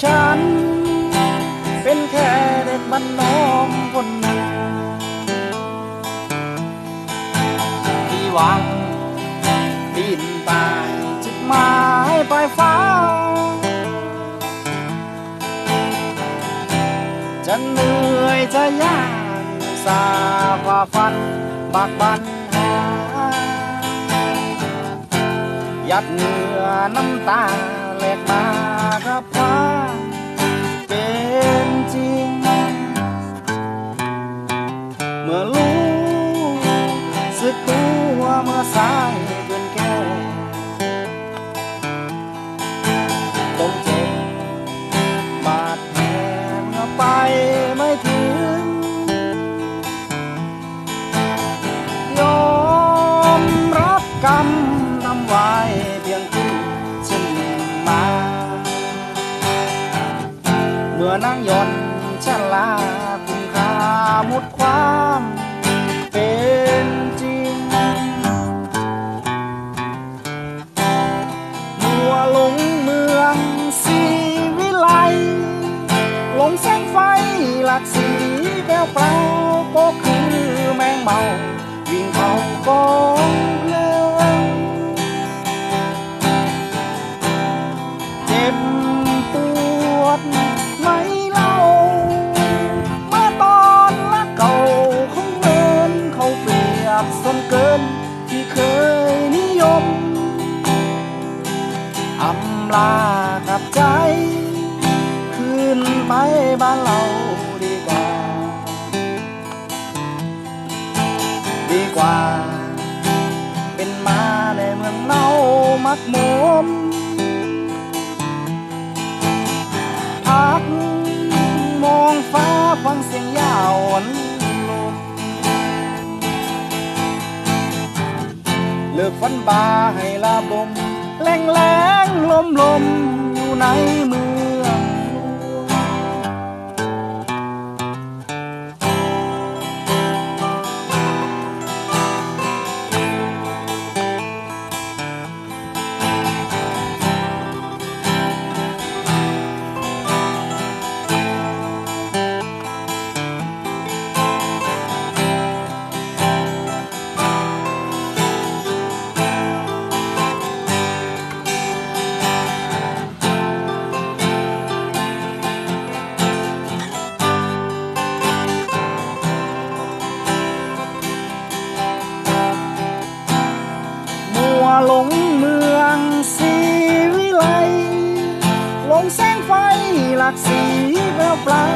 ฉัน เป็นแค่เด็กบ้านนอกคนหนึ่งที่หวังบินไปจุดหมายปลายฟ้า จะเหนื่อยจะยากสาฝ่าฟันบากบันหายัดเหงื่อน้ำตาเล็กมากระพา เมื่อรู้สึกตัวเมื่อสายเกินแก้ต้องเจ็บบาดแผลมาไปไม่ถึงยอมรับกรรมนำไว้เพียงครึ่งฉันมา เมื่อนางยนต์ชะลาคุณ ค่าหมดความเป็นจริง มัวหลงเมืองสีวิไลหลงแสงไฟหลักสีแปลวเปล่าก็คือแมงเมา วิ่งเข้ากองเลยเจ็บ เปรียบสมเกินที่เคยนิยม อำลากับใจ คืนไปบ้านเราดีกว่า ดีกว่า เป็นมาในเมืองเน่ามักหมมพักมองฟ้าฟังเสียง เลิกฟันบาให้ลาบมแรงแรงลมลมอยู่ใน หลงเมืองสีวิไลหลงแสงไฟหลักสีแววเปล่า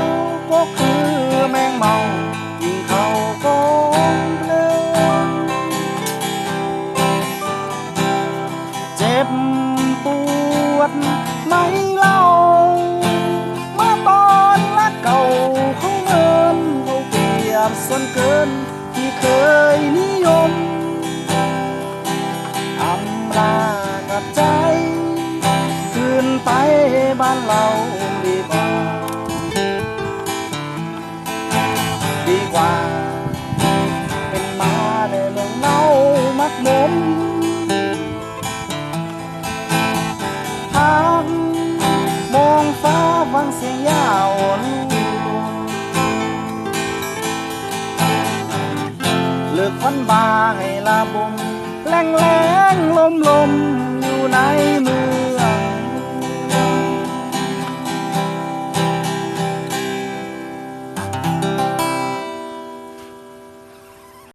ก็คือแมงเมายิงเข้ากองเพลงเจ็บปวดไหมเล่าเมื่อตอนละเก่าของเงินเขาเปรียบส่วนเกินที่เคย บ้านเราดีกว่า ดีกว่า เป็นมาในเมืองเน่ามักหมมพักมองฟ้าฟังเสียงยาวนเลิกฟันบาให้ลาบมแรงแรงลมลมอยู่ในมือ